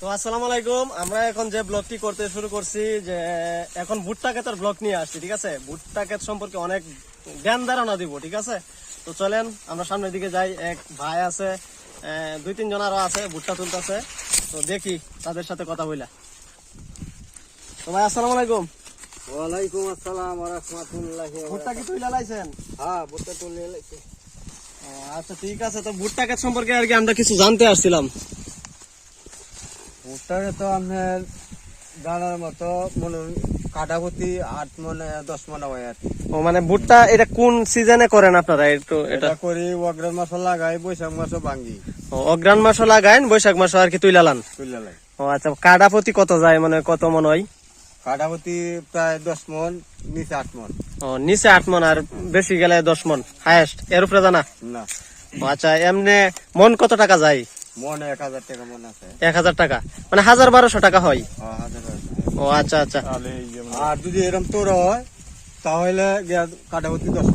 তো আসসালামু আলাইকুম। আমরা এখন যে ব্লগটি করতে শুরু করছি যে এখন ভুট্টা ক্ষেতের ব্লগ নিয়ে আসছি ঠিক আছে? ভুট্টা ক্ষেত সম্পর্কে অনেক জ্ঞান ধারণা দিব ঠিক আছে? তো চলেন আমরা সামনের দিকে যাই। এক ভাই আছে দুই তিন জন আরও আছে ভুট্টা তুলতেছে। তো দেখি তাদের সাথে কথা বইলা। তো ভাই আসসালামু আলাইকুম। ওয়ালাইকুম আসসালাম ওয়া রাহমাতুল্লাহি ভুট্টা কি তুইলা লাইছেন? হ্যাঁ ভুট্টা তুলে লাইছে। আচ্ছা ঠিক আছে। তো ভুট্টা ক্ষেত সম্পর্কে আর কি আমরা কিছু জানতে আসছিলাম। বুটটারে তো আপনার দানার মতো মনে কাটাপতি আট মনে দশ মনে হয় আর ও মানে ভুট্টা এটা কোন সিজনে করেন আপনারা? একটু এটা করি অগ্রাণ মাছ লাগাই বৈশাখ মাসও ভাঙ্গি ও, অগ্রাণ মাসও লাগাইন বৈশাখ মাসও আর কি তুইলা লান? তুলে লাই ও আচ্ছা কাডা প্রতি কত যায় মানে কত মন হয়? কাটাপতি প্রায় দশ মন নিচে আট মন। ও নিচে আট মন আর বেশি গেলে দশ মন হায়েস্ট এর উপরে জানা? না। আচ্ছা এমনি মন কত টাকা যায়? মনে টাকা মন আছে। টাকা? মানে টাকা হয়। ও আচ্ছা আচ্ছা। আর যদি এরকম তোর হয় তাহলে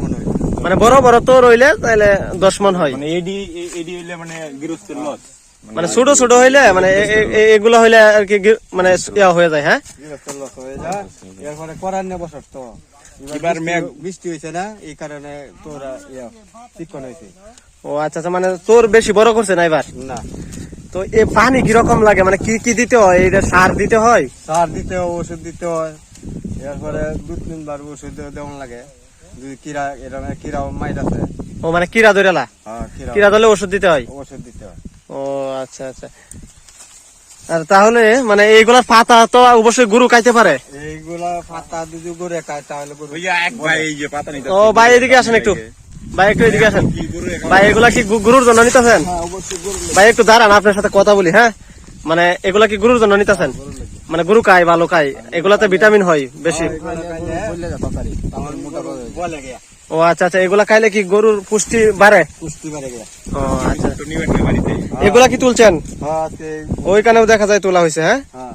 মন হয় মানে বড় বড় তো রইলে তাহলে দশ মন হয়। মানে এডি এডি হইলে মানে গৃহস্থের লস। মানে ছোট ছোট হইলে মানে এগুলো হইলে আর কি মানে ইয়া হয়ে যায় হ্যাঁ? গৃহস্থের লস হয়ে যায়। এরপরে করার নেই বছর তো। এবার মেঘ- বৃষ্টি হয়েছে না এই কারণে তোরা চিকন হয়েছে ও আচ্ছা আচ্ছা মানে তোর বেশি বড় করছে না এবার? না। তো এ পানি কীরকম লাগে? মানে কি কি দিতে হয়? এটা সার দিতে হয়? সার দিতে হয় ওষুধ দিতে হয়। এরপরে দু তিনবার ওষুধ দেওয়া লাগে। যদি কিরা এরকম কিরা মাইট আছে ও মানে কিরা ধরেলা হ্যাঁ কিরা। কিরা ধরলে ওষুধ দিতে হয়? ওষুধ দিতে হয়। ও আচ্ছা আচ্ছা। আর তাহলে মানে এইগুলার পাতা তো অবশ্যই গরু খাইতে পারে? এইগুলা পাতা যদি গড়ে খায় তাহলে গরু ওই যে এক ভাই এই যে পাতা নিতে ও ভাই এদিকে আসেন একটু। ভাই একটু এদিকে আসেন। কি গরু এখন? ভাই এগুলা কি গু- জন্য নিতেছেন? হ্যাঁ অবশ্যই গরু ভাই একটু দাঁড়ান আপনার সাথে কথা বলি হ্যাঁ? মানে এগুলা কি গরুর জন্য নিতেছেন? মানে গরু খায় ভালো খায় এগুলাতে ভিটামিন হয় বেশি। গিয়া। ও আচ্ছা আচ্ছা এগুলা খাইলে কি গরুর পুষ্টি বাড়ে? পুষ্টি বেড়ে ও আচ্ছা। এগুলা কি তুলছেন? হ্যাঁ ওইখানেও দেখা যায় তোলা হয়েছে হ্যাঁ? হ্যাঁ।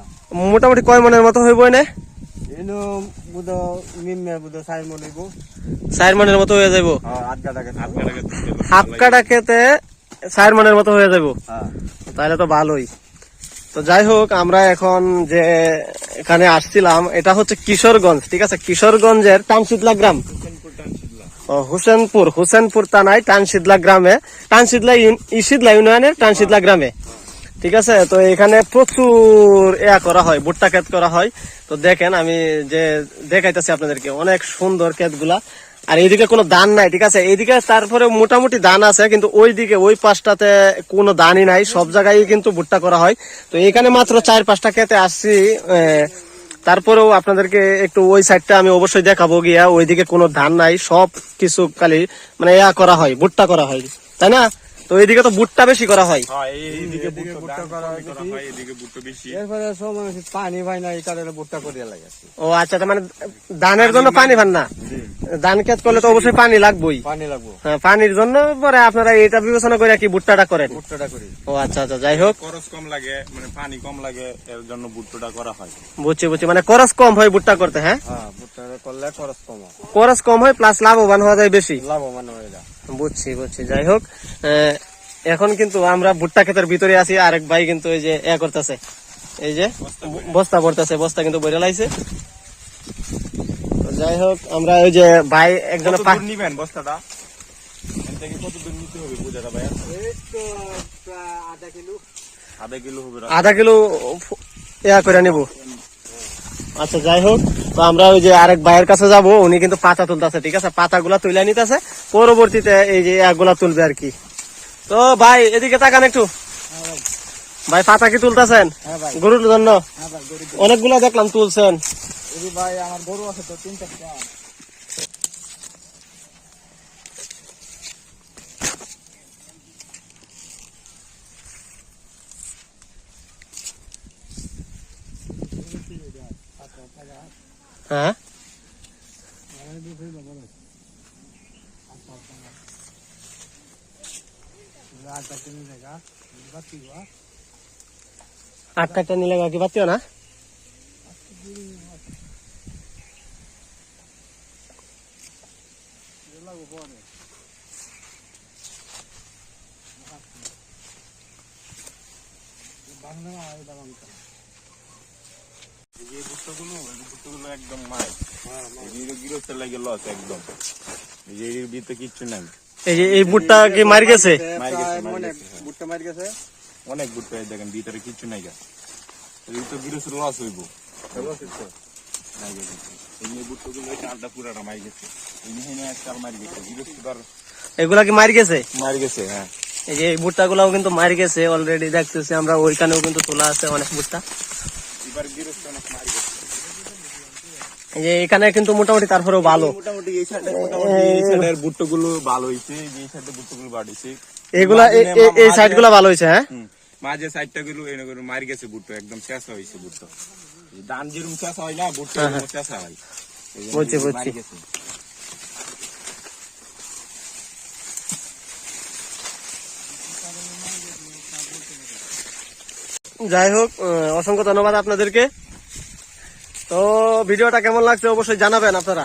মোটামুটি কয় মনের মতো হইব না এনো বুধ নিম্নে বুধ সাই মনের মতো হয়ে যাইব। হ্যাঁ আট। হাফ কাটা খেতে মনের মতো হয়ে যাইব। হ্যাঁ। তাহলে তো ভালোই। তো যাই হোক আমরা এখন যে এখানে আসছিলাম এটা হচ্ছে কিশোরগঞ্জ ঠিক আছে? কিশোরগঞ্জের টানশিদলা গ্রাম। হুসেনপুর হুসেনপুর থানায় টানশিদলা গ্রামে টানশিদলা ইশিদলা ইউনিয়নের টানশিদলা গ্রামে। ঠিক আছে? তো এখানে প্রচুর ইয়া করা হয়, ভুট্টা ক্ষেত করা হয়। তো দেখেন, আমি যে দেখাইতেছি আপনাদেরকে, অনেক সুন্দর ক্ষেতগুলা। আর এইদিকে কোনো ধান নাই, ঠিক আছে? এইদিকে তারপরে মোটামুটি ধান আছে, কিন্তু ওই দিকে ওই পাশটাতে কোনো ধানই নাই। সব জায়গায় কিন্তু ভুট্টা করা হয়। তো এখানে মাত্র চার পাঁচটা ক্ষেতে আসছি তারপরেও আপনাদেরকে একটু ওই সাইডটা আমি অবশ্যই দেখাবো গিয়া। ওইদিকে কোনো ধান নাই, সব কিছু খালি মানে ইয়া করা হয়, ভুট্টা করা হয়। তাই না? তো এইদিকে তো ভুট্টা বেশি করা হয়। হ্যাঁ এদিকে ভুট্টা করা করা। হয়, এদিকে পানি ভাই না এই কারণে ভুট্টা করিয়া লাগে ও আচ্ছা মানে ধানের জন্য পানি পান না? ধান ক্ষেত করলে তো অবশ্যই পানি লাগবেই। পানি লাগবো। হ্যাঁ, পানির জন্য পরে আপনারা এটা বিবেচনা করে কি ভুট্টাটা করেন। ভুট্টাটা করি। ও আচ্ছা আচ্ছা যাই হোক। খরচ কম লাগে মানে পানি কম লাগে এর জন্য বুট্টোটা করা হয়। বুঝছি বুঝছি মানে খরচ কম হয় ভুট্টা করতে হ্যাঁ? হ্যাঁ ভুট্টাটা করলে খরচ কম হয়। খরচ কম হয় প্লাস লাভবান হওয়া যায় বেশি। লাভবান হয়ে যায়। বুঝছি বুঝছি। যাই হোক আহ, এখন কিন্তু আমরা ভুট্টা ক্ষেতের ভিতরে আছি আরেক ভাই কিন্তু এই যে এ করতেছে। এই যে বস্তা পড়তেছে বস্তা কিন্তু বইরে লাইছে। যাই হোক আমরা ওই যে ভাই একজন নিবেন বস্তাটা? আধা কিলো। আধা কিলো হবে আধা কিলো ফ- ইয়া করে নিব। আচ্ছা যাই হোক তো আমরা ওই যে আরেক ভাইয়ের কাছে যাব উনি কিন্তু পাতা তুলতেছে ঠিক আছে? পাতাগুলা তুলে নিতেছে। পরবর্তীতে এই যে ইয়াগুলা তুলবে আর কি। তো ভাই এদিকে তাকান একটু। ভাই পাতা কি তুলতেছেন? হ্যাঁ গরুর জন্য? হ্যাঁ ভাই গরু অনেকগুলা দেখলাম তুলছেন। ভাই আমার গরু আছে তো তিন চারটা হ্যাঁ? আটটা নিলে বাকি পাচ্ছিও না? যে ভুট্টাগুলো ভুট্টাগুলো একদম মার এই যে গিরস্তের লাগে লস একদম। এই ভিতরে কিচ্ছু নাই। এই যে এই বুটটা কি মার গেছে? মার গেছে, প্রায় মার অনেক গেছে, হ্যাঁ। ভুট্টা মার গেছে। অনেক ভুট্টা এই দেখেন ভিতরে কিচ্ছু নাই গা। এই তো গিরস্তের লস হইব। নাই গেছে। এই যে ভুট্টাগুলো এই চালটা পুরাটা মার গেছে। এই নিয়ে একটা মার গেছে গিরস্ত এগুলা কি মার গেছে? মার গেছে হ্যাঁ। এই যে এই ভুট্টা গুলাও কিন্তু মার গেছে অলরেডি দেখতেছি আমরা ওইখানেও কিন্তু তোলা আছে অনেক ভুট্টা এবার গিরস্ত অনেক মার গেছে। এই যে এখানে কিন্তু মোটামুটি তারপরেও ভালো মোটামুটি এই সাইডে মোটামুটি এই সাইডের ভুট্টাগুলো ভালো হইছে এই সাইডে ভুট্টাগুলো বাড়িছে এগুলা এ- এ- এই সাইডগুলা ভালো হয়েছে হ্যাঁ মাঝে সাইডটা গুলো এনে করে মার গেছে ভুট্টা একদম শেষা ধান যেরকম শেষা হয় না এরকম শেষা হয় বুঝছি, বুঝছি। যাই হোক অসংখ্য ধন্যবাদ আপনাদেরকে তো ভিডিওটা কেমন লাগছে অবশ্যই জানাবেন আপনারা।